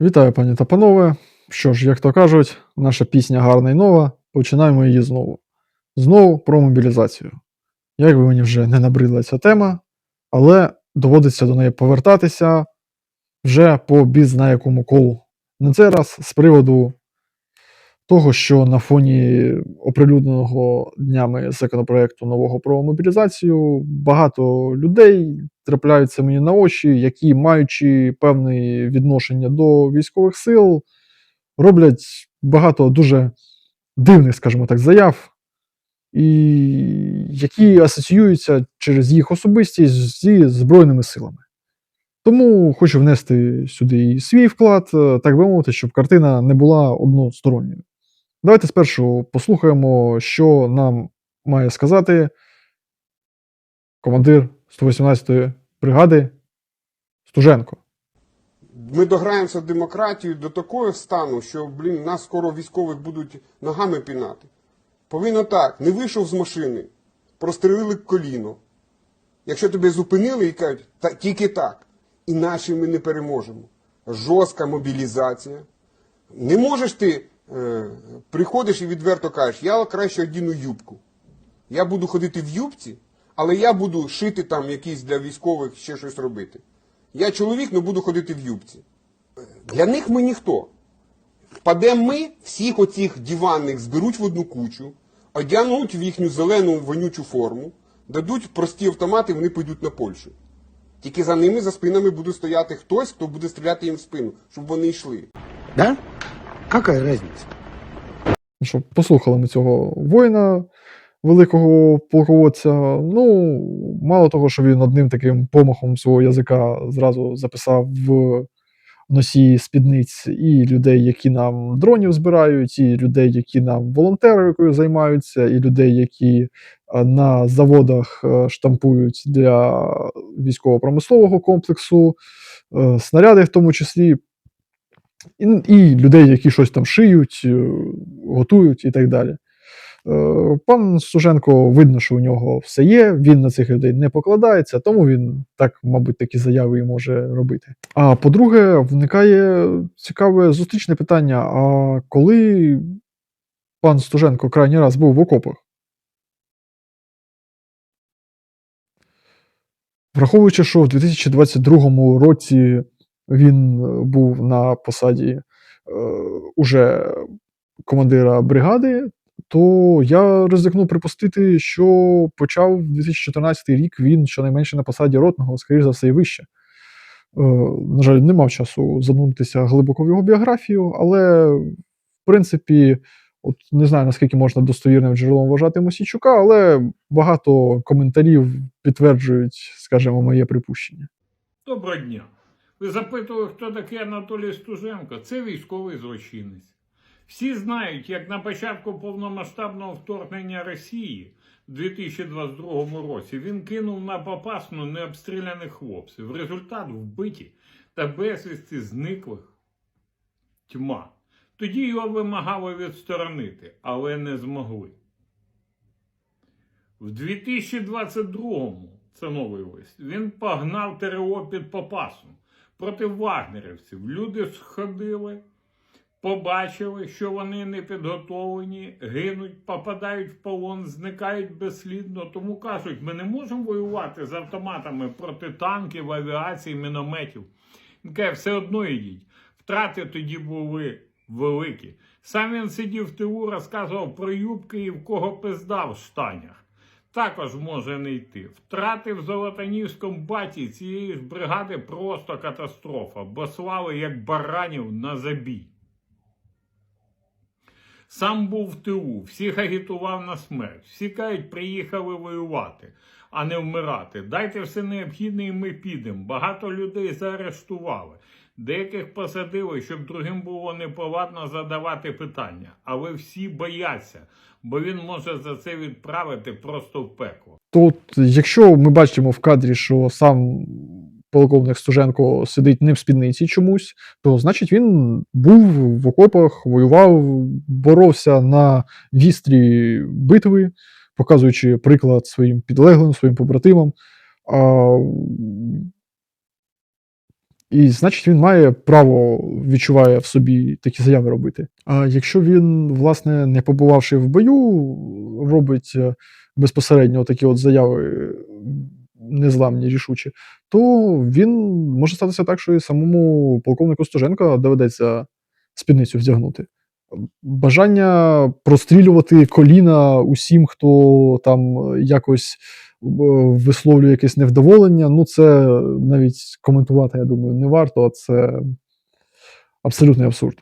Вітаю, пані та панове. Що ж, як то кажуть, наша пісня гарна і нова. Починаємо її знову. Знову про мобілізацію. Як би мені вже не набридла ця тема, але доводиться до неї повертатися вже по біз на якому колу. На цей раз з приводу того, що на фоні оприлюдненого днями законопроекту нового про мобілізацію багато людей трапляються мені на очі, які, маючи певне відношення до військових сил, роблять багато дуже дивних, скажімо так, заяв, і які асоціюються через їх особистість зі Збройними силами. Тому хочу внести сюди і свій вклад, е, так би мовити, щоб картина не була односторонньою. Давайте спершу послухаємо, що нам має сказати командир 118-ї бригади Стуженко. Ми дограємося в демократію до такого стану, що, блін, нас скоро військових будуть ногами пінати. Повинно так, не вийшов з машини, прострелили коліно. Якщо тебе зупинили і кажуть, та тільки так, іначе ми не переможемо. Жорстка мобілізація. Не можеш ти, приходиш і відверто кажеш, я краще одіну юбку. Я буду ходити в юбці, але я буду шити там якісь для військових ще щось робити. Я чоловік, але буду ходити в юбці. Для них ми ніхто. Впадемо ми, всіх оцих диванних зберуть в одну кучу, одягнуть в їхню зелену вонючу форму, дадуть прості автомати, вони підуть на Польщу. Тільки за ними, за спинами буде стояти хтось, хто буде стріляти їм в спину, щоб вони йшли. Да? Какая разница? Ну Що послухали ми цього воїна, великого полководця. Ну, мало того, що він одним таким помахом свого язика зразу записав в носії спідниць і людей, які нам дронів збирають, і людей, які нам волонтерикою займаються, і людей, які е, на заводах е, штампують для військово-промислового комплексу, е, снаряди в тому числі. І, і людей, які щось там шиють, е, готують і так далі. Е, Пан Суженко видно, що у нього все є, він на цих людей не покладається, тому він так, мабуть, такі заяви і може робити. А по-друге, виникає цікаве зустрічне питання: а коли пан Стуженко крайній раз був в окопах? Враховуючи, що в 2022 році він е, був на посаді е, уже командира бригади, то я ризикну припустити, що почав 2014 рік він щонайменше на посаді ротного, скоріш за все, і вище. Е, на жаль, не мав часу зануритися глибоко в його біографію, але в принципі, от не знаю наскільки можна достовірним джерелом вважати Мосійчука, але багато коментарів підтверджують, скажімо, моє припущення. Доброго дня. Ви запитували, хто такий Анатолій Стуженко? Це військовий злочинець. Всі знають, як на початку повномасштабного вторгнення Росії в 2022 році він кинув на попасну необстріляних хлопців. Результат вбиті та безвісті зниклих тьма. Тоді його вимагали відсторонити, але не змогли. В 2022-му, це новий лист, він погнав ТРО під Попасом проти вагнерівців. Люди сходили, побачили, що вони не підготовлені, гинуть, попадають в полон, зникають безслідно. Тому кажуть, ми не можемо воювати з автоматами проти танків, авіації, мінометів. Він каже, все одно йдіть. Втрати тоді були великі. Сам він сидів в тилу, розказував про юбки і в кого пизда в штанях. Також може не йти. Втрати в Золотанівському баті цієї ж бригади просто катастрофа, бо слали як баранів на забій. Сам був в тилу, всіх агітував на смерть. Всі кажуть, приїхали воювати, а не вмирати. Дайте все необхідне, і ми підемо. Багато людей заарештували. Деяких посадили, щоб другим було неповадно задавати питання. Але всі бояться, бо він може за це відправити просто в пекло. Тут, якщо ми бачимо в кадрі, що сам полковник Стуженко сидить не в спідниці чомусь, то значить він був в окопах, воював, боровся на вістрі битви, показуючи приклад своїм підлеглим, своїм побратимам. А, І значить, він має право відчуває в собі такі заяви робити. А якщо він, власне, не побувавши в бою, робить е, безпосередньо такі от заяви незламні, рішучі, то він може статися так, що і самому полковнику Стоженка доведеться спідницю вдягнути. Бажання прострілювати коліна усім, хто там е, якось висловлює якесь невдоволення. Ну, це навіть коментувати, я думаю, не варто, а це абсолютний абсурд.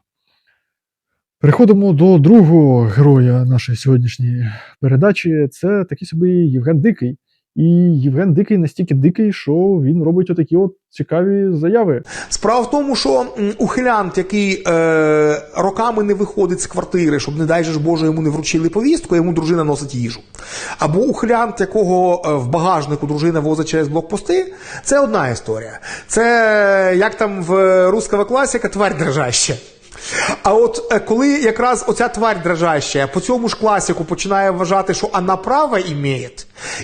Переходимо до другого героя нашої сьогоднішньої передачі. Це такий собі Євген Дикий. І Євген Дикий настільки дикий, що він робить отакі от цікаві заяви. Справа в тому, що ухилянт, який е, роками не виходить з квартири, щоб, не дай же ж Боже, йому не вручили повістку, йому дружина носить їжу. Або ухилянт, якого е, в багажнику дружина возить через блокпости, це одна історія. Це як там в руского класіка тварь дрожаща. А от е, коли якраз оця тварь дрожаща по цьому ж класіку починає вважати, що вона право імеє,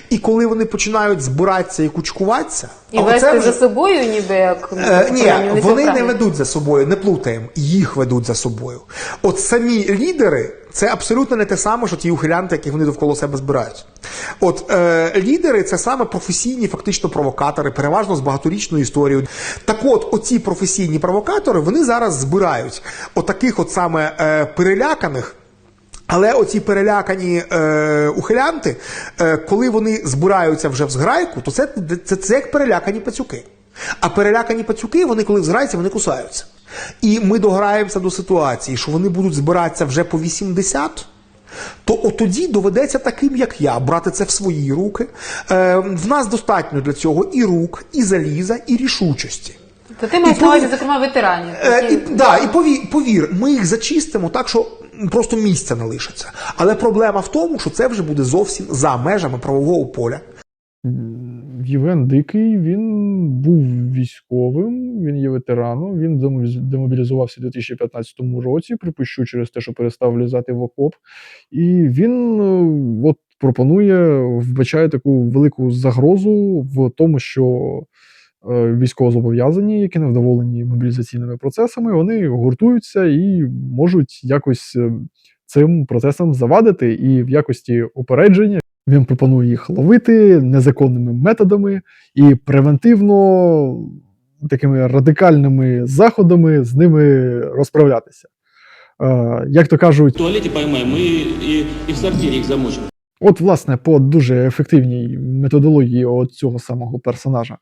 і коли вони починають збиратися і кучкуватися, І а вести вже- за собою, ніби як Е, ні, вони не ведуть за собою, не плутаємо, їх ведуть за собою. От самі лідери це абсолютно не те саме, що ті ухилянти, які вони довкола себе збирають. От е, лідери це саме професійні, фактично провокатори, переважно з багаторічною історією. Так от, оці професійні провокатори вони зараз збирають отаких от саме е, переляканих. Але оці перелякані е, ухилянти, е, коли вони збираються вже в зграйку, то це, це, це як перелякані пацюки. А перелякані пацюки, вони коли зграються, вони кусаються. І ми дограємося до ситуації, що вони будуть збиратися вже по 80, то от тоді доведеться таким, як я, брати це в свої руки. Е, в нас достатньо для цього і рук, і заліза, і рішучості. То ти маєш на увазі, зокрема, ветеранів. Е, і, да, і повір, повір, ми їх зачистимо так, що просто місця не лишиться. Але проблема в тому, що це вже буде зовсім за межами правового поля. Євген Дикий він був військовим, він є ветераном. Він демобіліз- демобілізувався у 2015 році, припущу через те, що перестав влізати в окоп. І він е, от пропонує, вбачає таку велику загрозу в тому, що військовозобов'язані, які невдоволені мобілізаційними процесами, вони гуртуються і можуть якось е, цим процесам завадити. І в якості упередження він пропонує їх ловити незаконними методами і превентивно такими радикальними заходами з ними розправлятися. Е, Як то кажуть, в туалете поймаем и, и, и в сортире их замочим. От, власне, по дуже ефективній методології цього самого персонажа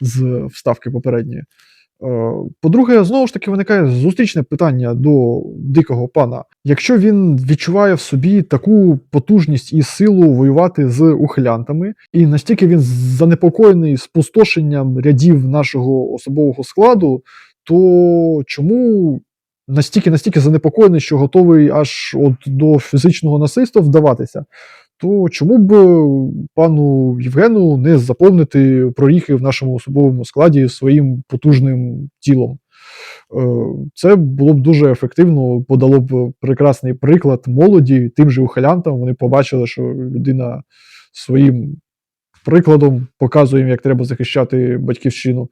з вставки попередньої. Е, По-друге, знову ж таки виникає зустрічне питання до дикого пана. Якщо він відчуває в собі таку потужність і силу воювати з ухилянтами, і настільки він занепокоєний спустошенням рядів нашого особового складу, то чому настільки настільки занепокоєний, що готовий аж от до фізичного насильства вдаватися? То чому б е, пану Євгену не заповнити проріхи в нашому особовому складі своїм потужним тілом? Е, Це було б дуже ефективно, подало б прекрасний приклад молоді тим же ухилянтам. Вони побачили, що людина своїм прикладом показує їм, як треба захищати батьківщину.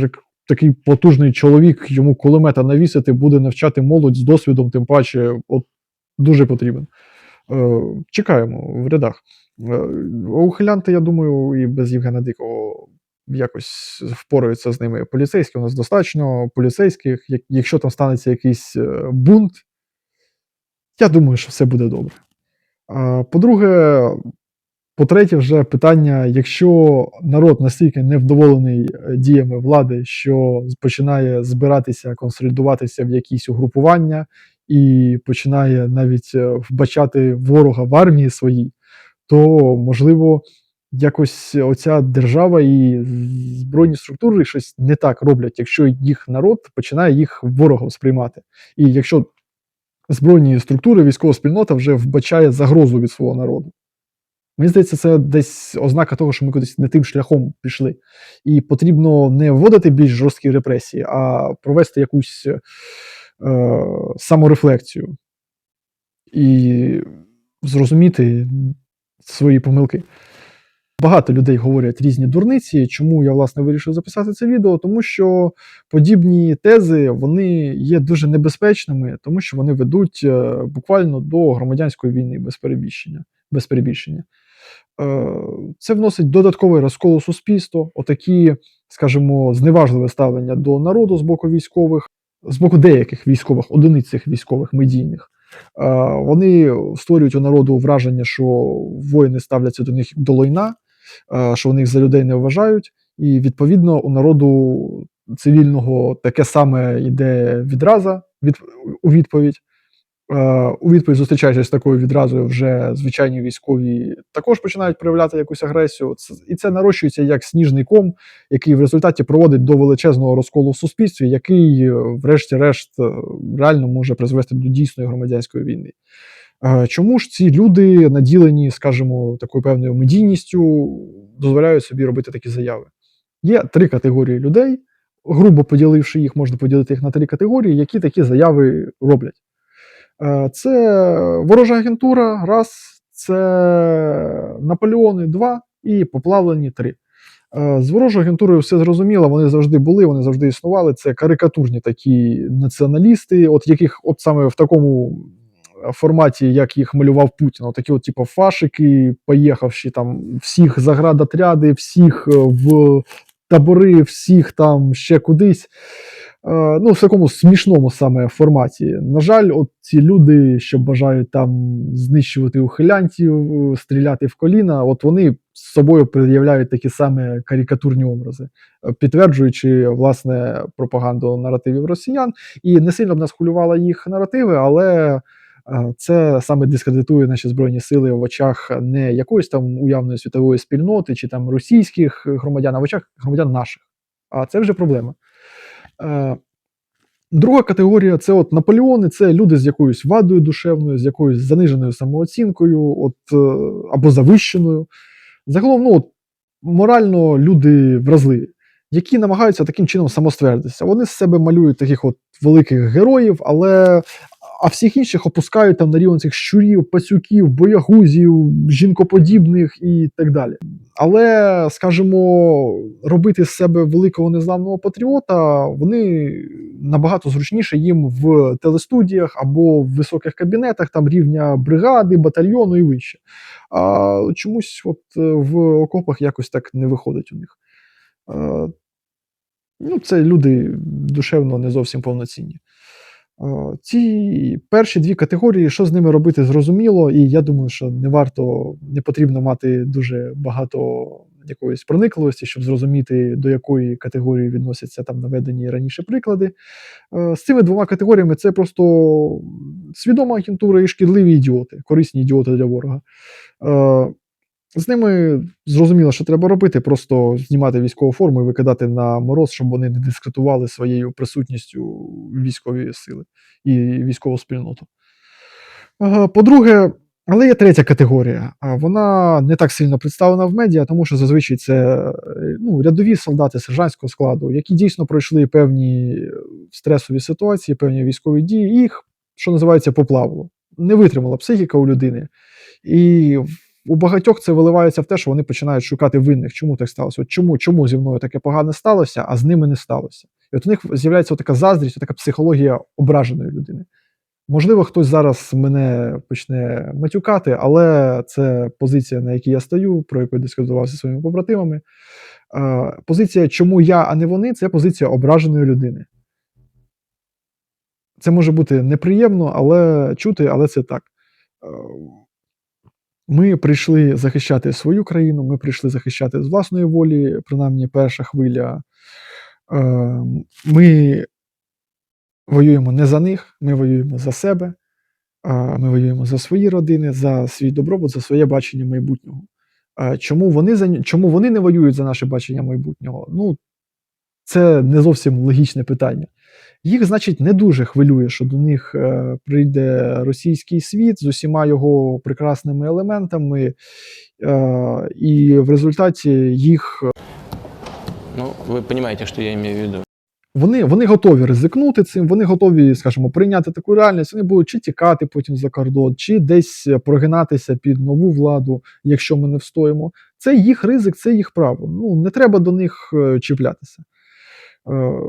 Е, Такий потужний чоловік, йому кулемета навісити, буде навчати молодь з досвідом, тим паче, от дуже потрібен. Е, Чекаємо в рядах. Е, Ухилянти, я думаю, і без Євгена Дикого якось впораються з ними. Поліцейських у нас достатньо, поліцейських. Якщо там станеться якийсь е, бунт, я думаю, що все буде добре. По-друге, по-третє, вже питання: якщо народ настільки невдоволений діями влади, що починає збиратися, консолідуватися в якісь угрупування і починає навіть е, вбачати ворога в армії своїй, то можливо якось оця держава і збройні структури щось не так роблять, якщо їх народ починає їх ворогом сприймати. І якщо збройні структури, військова спільнота вже вбачає загрозу від свого народу. Мені здається, це десь ознака того, що ми кудись не тим шляхом пішли. І потрібно не вводити більш жорсткі репресії, а провести якусь е, саморефлексію і зрозуміти свої помилки. Багато людей говорять різні дурниці. Чому я власне вирішив записати це відео? Тому що подібні тези вони є дуже небезпечними, тому що вони ведуть е, буквально до громадянської війни без перебільшення. Без перебільшення. Е, Це вносить додатковий розкол у суспільство, отакі, скажімо, зневажливе ставлення до народу з боку військових, з боку деяких військових, одиниць цих військових медійних. Е, Вони створюють у народу враження, що воїни ставляться до них до лойна, е, що вони їх за людей не вважають, і відповідно у народу цивільного таке саме йде відраза від, у відповідь. Е, У відповідь зустрічаючись з такою відразою, вже звичайні військові також починають проявляти якусь агресію. І це нарощується як сніжний ком, який в результаті проводить до величезного розколу в суспільстві, який, е, врешті-решт, е, реально може призвести до дійсної громадянської війни. Чому ж ці люди, наділені, скажімо, такою певною медійністю, дозволяють собі робити такі заяви? Є три категорії людей, грубо поділивши їх, можна поділити їх на три категорії, які такі заяви роблять. Е, Це ворожа агентура, раз, це Наполеони, два і поплавлені три. Е, З ворожою агентурою все зрозуміло, вони завжди були, вони завжди існували. Це карикатурні такі націоналісти, от яких от саме в такому форматі, як їх малював Путін, от такі от, типу, фашики, поїхавші там всіх заградотряди, всіх е, в табори, всіх там ще кудись. Е, Ну, в такому смішному саме форматі. На жаль, от ці люди, що бажають там знищувати ухилянтів, е, стріляти в коліна, от вони з собою пред'являють такі саме карикатурні образи, е, підтверджуючи власне пропаганду наративів росіян. І не сильно б нас хвилювали їх наративи, але це саме дискредитує наші збройні сили в очах не якоїсь там уявної світової спільноти чи там російських громадян, а в очах громадян наших. А це вже проблема. Е, Друга категорія це от Наполеони, це люди з якоюсь вадою душевною, з якоюсь заниженою самооцінкою, от, е, або завищеною. Загалом, ну, от, морально люди вразливі, які намагаються таким чином самоствердитися. Вони з себе малюють таких от великих героїв, але а всіх інших опускають там на рівень цих щурів, пацюків, боягузів, жінкоподібних і так далі. Але, скажімо, робити з себе великого незламного патріота, вони набагато зручніше їм в телестудіях або в високих кабінетах там рівня бригади, батальйону і вище. А чомусь от е, в окопах якось так не виходить у них. Е, Ну, це люди душевно не зовсім повноцінні. Е, Ці перші дві категорії, що з ними робити, зрозуміло, і я думаю, що не варто, не потрібно мати дуже багато якоїсь проникливості, щоб зрозуміти, до якої категорії відносяться там наведені раніше приклади. Е, З цими двома категоріями це просто свідома агентура і шкідливі ідіоти, корисні ідіоти для ворога. Е, З ними зрозуміло, що треба робити, просто знімати військову форму і викидати на мороз, щоб вони не дискредитували своєю присутністю військові сили і військову спільноту. Е, По-друге, але є третя категорія. Вона не так сильно представлена в медіа, тому що зазвичай це е, ну, рядові солдати сержантського складу, які дійсно пройшли певні стресові ситуації, певні військові дії, їх, що називається, поплавило. Не витримала психіка у людини. І у багатьох це виливається в те, що вони починають шукати винних. Чому так сталося? От чому, чому зі мною таке погане сталося, а з ними не сталося? І от у них з'являється така заздрість, така психологія ображеної людини. Можливо, хтось зараз мене почне матюкати, але це позиція, на якій я стою, про яку я дискутував зі своїми побратимами. Позиція, чому я, а не вони, це позиція ображеної людини. Це може бути неприємно, але чути, але це так. Е, Ми прийшли захищати свою країну, ми прийшли захищати з власної волі, принаймні перша хвиля. Е, Ми воюємо не за них, ми воюємо за себе, ми воюємо за свої родини, за свій добробут, за своє бачення майбутнього. Чому вони, за, чому вони не воюють за наше бачення майбутнього? Ну, це не зовсім логічне питання. Їх, значить, не дуже хвилює, що до них е, прийде російський світ з усіма його прекрасними елементами, е, і в результаті їх Ну, вы понимаете, что я имею в виду. Вони, вони готові ризикнути цим, вони готові, скажімо, прийняти таку реальність. Вони будуть чи тікати потім за кордон, чи десь прогинатися під нову владу, якщо ми не встоїмо. Це їх ризик, це їх право. Ну не треба до них е, чіплятися. Е,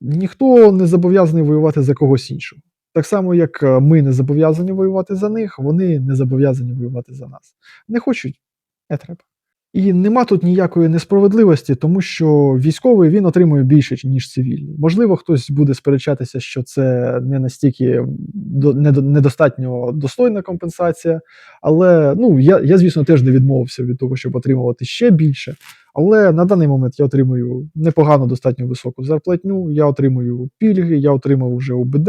ніхто не зобов'язаний воювати за когось іншого. Так само, як е, ми не зобов'язані воювати за них, вони не зобов'язані воювати за нас. Не хочуть, не треба. І нема тут ніякої несправедливості, тому що військовий він отримує більше, ніж цивільний. Можливо, хтось буде сперечатися, що це не настільки до- недо- недостатньо достойна компенсація. Але ну я, я, звісно, теж не відмовився від того, щоб отримувати ще більше. Але на даний момент я отримую непогану, достатньо високу зарплатню. Я отримую пільги, я отримав вже УБД.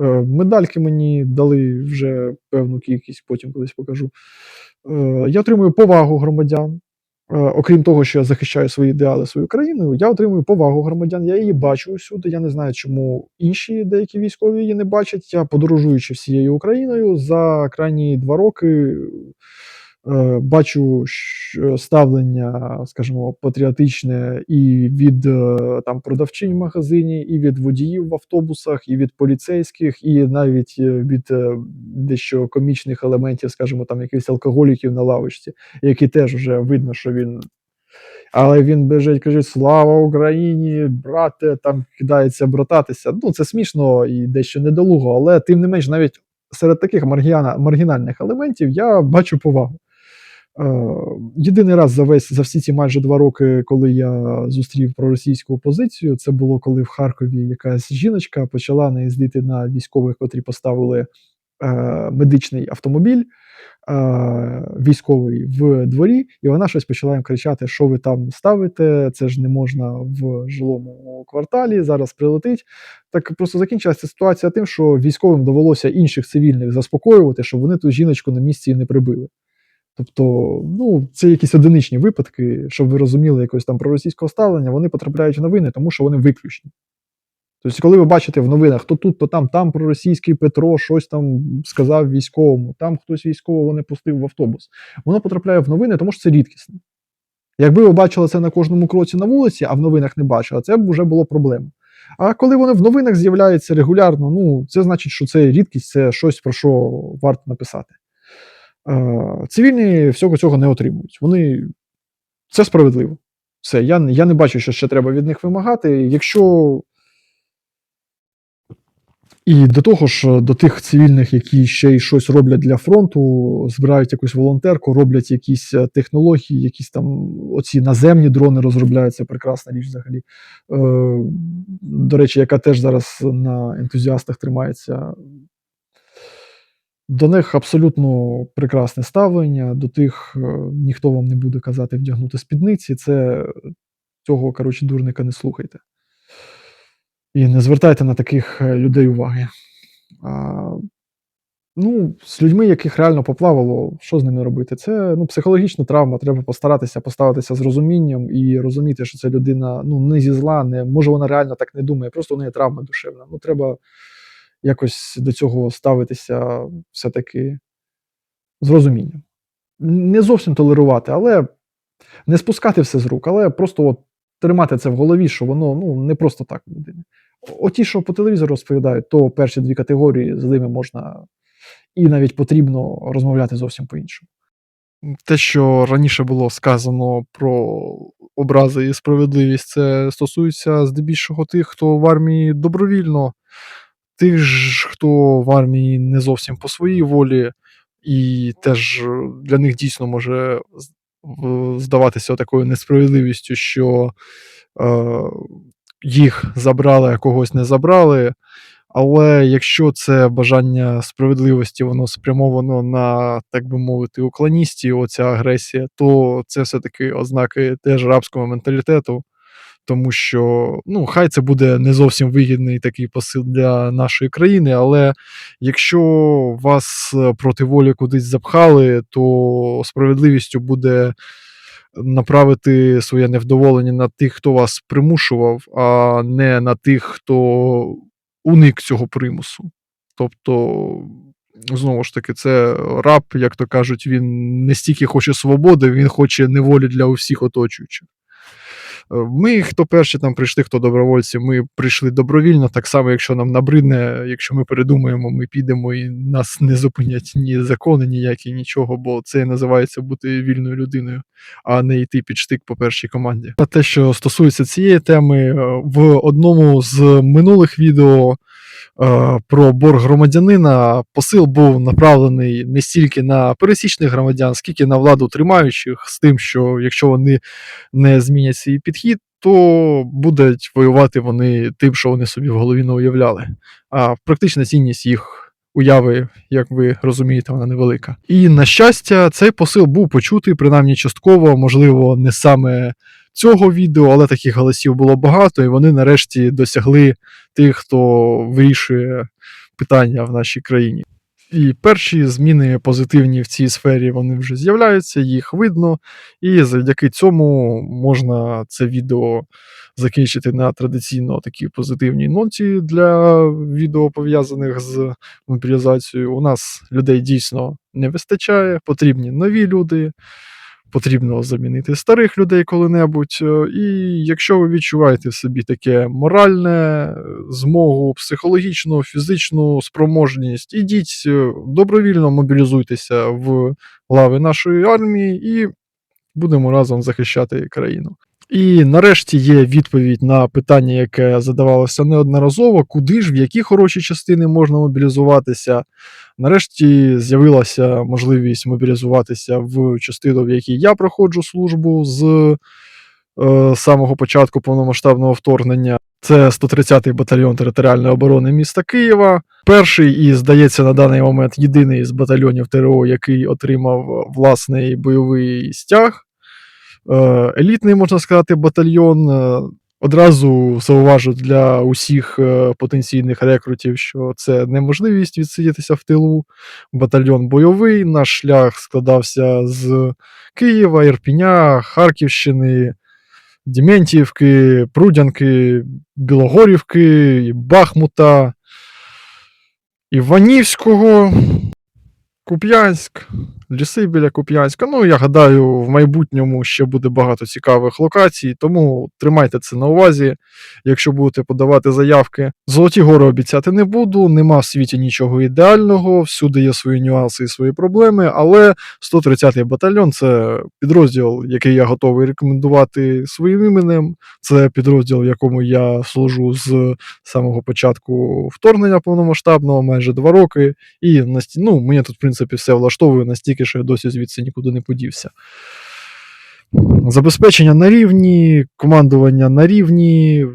Е, Медальки мені дали вже певну кількість, потім колись покажу. Е, Я отримую повагу громадян. Е, Окрім того, що я захищаю свої ідеали, свою країну, я отримую повагу громадян. Я її бачу усюди. Я не знаю, чому інші деякі військові її не бачать. Я подорожуючи всією Україною за крайні два роки. Е, Бачу ставлення, скажімо, патріотичне і від е, там продавчинь в магазині, і від водіїв в автобусах, і від поліцейських, і навіть е, від дещо комічних елементів, скажімо, там якихось алкоголіків на лавочці, які теж вже видно, що він. Але він біжить, каже: Слава Україні, брате, там кидається брататися. Ну, це смішно і дещо недолуго, але тим не менш, навіть серед таких маргіана, маргінальних елементів я бачу повагу. Е, єдиний раз за весь за всі ці майже два роки, коли я зустрів проросійську опозицію, це було коли в Харкові якась жіночка почала наїздити на військових, котрі поставили е, медичний автомобіль е, військовий в дворі, і вона щось почала їм кричати: що ви там ставите? Це ж не можна в жилому кварталі. Зараз прилетить. Так просто закінчилася ситуація тим, що військовим довелося інших цивільних заспокоювати, щоб вони ту жіночку на місці не прибили. Тобто, ну, це якісь одиничні випадки, щоб ви розуміли якось там проросійського ставлення, вони потрапляють в новини, тому що вони виключні. Тобто, коли ви бачите в новинах, то тут, то там, там проросійський Петро щось там сказав військовому, там хтось військового не пустив в автобус. Воно потрапляє в новини, тому що це рідкісно. Якби ви бачили це на кожному кроці на вулиці, а в новинах не бачили, це б вже було проблема. А коли вони в новинах з'являються регулярно, ну це значить, що це рідкість, це щось про що варто написати. Цивільні всього цього не отримують. Вони це справедливо. Все, я, я не бачу, що ще треба від них вимагати. Якщо. І до того ж, до тих цивільних, які ще й щось роблять для фронту, збирають якусь волонтерку, роблять якісь е, технології, якісь там оці наземні дрони розробляють, це прекрасна річ взагалі. Е, до речі, яка теж зараз на ентузіастах тримається. До них абсолютно прекрасне ставлення, до тих е, ніхто вам не буде казати вдягнути спідниці. Це цього, коротше, дурника не слухайте. І не звертайте на таких е, людей уваги. А, ну, з людьми, яких реально поплавало, що з ними робити? Це ну, психологічна травма. Треба постаратися поставитися з розумінням і розуміти, що ця людина ну, не зі зла, не може вона реально так не думає, просто у неї травма душевна. Ну, треба якось до цього ставитися все-таки з розумінням. Не зовсім толерувати, але не спускати все з рук, але просто от тримати це в голові, що воно ну, не просто так у людини. Оті, що по телевізору розповідають, то перші дві категорії з ними можна і навіть потрібно розмовляти зовсім по-іншому. Те, що раніше було сказано про образи і справедливість, це стосується здебільшого тих, хто в армії добровільно, тих ж, хто в армії не зовсім по своїй волі, і теж для них дійсно може здаватися такою несправедливістю, що е, їх забрали, а когось не забрали. Але якщо це бажання справедливості, воно спрямовано на, так би мовити, уклоністів, оця агресія, то це все-таки ознаки теж рабського менталітету. Тому що ну, хай це буде не зовсім вигідний такий посил для нашої країни, але якщо вас е, проти волі кудись запхали, то справедливістю буде направити своє невдоволення на тих, хто вас примушував, а не на тих, хто уник цього примусу. Тобто, знову ж таки, це раб, як то кажуть, він не стільки хоче свободи, він хоче неволі для усіх оточуючих. Ми, хто перші там прийшли, хто добровольці, ми прийшли добровільно. Так само, якщо нам набридне, якщо ми передумаємо, ми підемо і нас не зупинять ні закони, ніякі, нічого, бо це називається бути вільною людиною, а не йти під штик по першій команді. А те, що стосується цієї теми, е, в одному з минулих відео е, про борг громадянина посил був направлений не стільки на пересічних громадян, скільки на владу тримаючих, з тим, що якщо вони не змінять свій підхід, то будуть воювати вони тим, що вони собі в голові не уявляли. А практична цінність їх. Уяви, як ви розумієте, вона невелика. І на щастя, цей посил був почутий, принаймні частково, можливо, не саме цього відео, але таких голосів було багато, і вони нарешті досягли тих, хто вирішує питання в нашій країні. І перші зміни позитивні в цій сфері вони вже з'являються, їх видно, і завдяки цьому можна це відео закінчити на традиційно такій позитивній ноті для відео пов'язаних з мобілізацією. У нас людей дійсно не вистачає, потрібні нові люди. Потрібно замінити старих людей коли-небудь. Е, І якщо ви відчуваєте в собі таке моральне е, змогу, психологічну, фізичну спроможність, ідіть е, добровільно мобілізуйтеся в лави нашої армії і будемо разом захищати країну. І нарешті є відповідь на питання, яке задавалося неодноразово: куди ж, в які хороші частини можна мобілізуватися. Нарешті з'явилася можливість мобілізуватися в частину, в якій я проходжу службу з е, самого початку повномасштабного вторгнення. Це 130-й батальйон територіальної оборони міста Києва. Перший і, здається, на даний момент єдиний з батальйонів ТРО, який отримав власний бойовий стяг. Е, елітний, можна сказати, батальйон. Е, Одразу зауважу для усіх е, потенційних рекрутів, що це неможливість відсидітися в тилу. Батальйон бойовий. Наш шлях складався з Києва, Ірпіня, Харківщини, Дементіївки, Прудянки, Білогорівки, Бахмута, Іванівського, Куп'янськ, ліси біля Куп'янська. Ну, я гадаю, в майбутньому ще буде багато цікавих локацій, тому тримайте це на увазі, якщо будете подавати заявки. Золоті гори обіцяти не буду, нема в світі нічого ідеального, всюди є свої нюанси і свої проблеми, але 130-й батальйон це підрозділ, який я готовий рекомендувати своїм іменем. Це підрозділ, в якому я служу з самого початку вторгнення повномасштабного, майже два роки. І ну, мені тут, в принципі, все влаштовує настільки, що я досі звідси нікуди не подівся. Забезпечення на рівні, командування на рівні.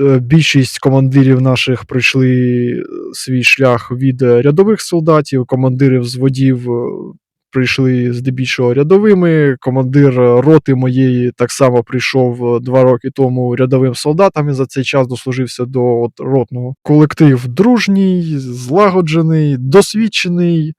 Е, Більшість командирів наших пройшли е, свій шлях від е, рядових солдатів, командири взводів прийшли здебільшого рядовими. Командир роти моєї так само прийшов два роки тому рядовим солдатом і за цей час дослужився до от, ротного. Колектив дружній, злагоджений, досвідчений.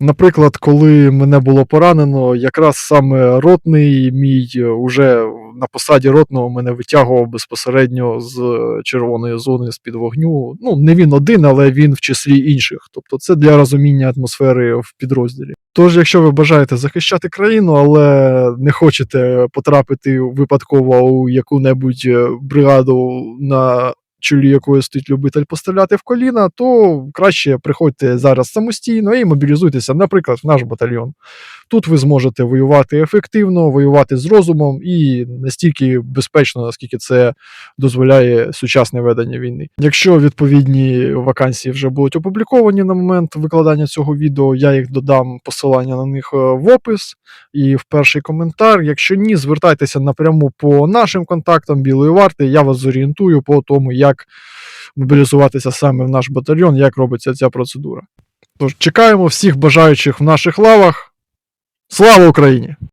Наприклад, коли мене було поранено, якраз саме ротний мій е, уже на посаді ротного мене витягував безпосередньо з е, червоної зони з-під вогню. Ну, не він один, але він в числі інших. Тобто це для розуміння атмосфери в підрозділі. Тож, якщо ви бажаєте захищати країну, але не хочете потрапити випадково у яку-небудь е, бригаду на чолі якої стоїть любитель постріляти в коліна, то краще приходьте зараз самостійно і мобілізуйтеся, наприклад, в наш батальйон. Тут ви зможете воювати ефективно, воювати з розумом і настільки безпечно, наскільки це дозволяє сучасне ведення війни. Якщо відповідні вакансії вже будуть опубліковані на момент викладання цього відео, я їх додам посилання на них е, в опис і в перший коментар. Якщо ні, звертайтеся напряму по нашим контактам Білої варти. Я вас зорієнтую по тому, як мобілізуватися саме в наш батальйон, як робиться ця процедура. Тож чекаємо всіх бажаючих в наших лавах. Слава Україні!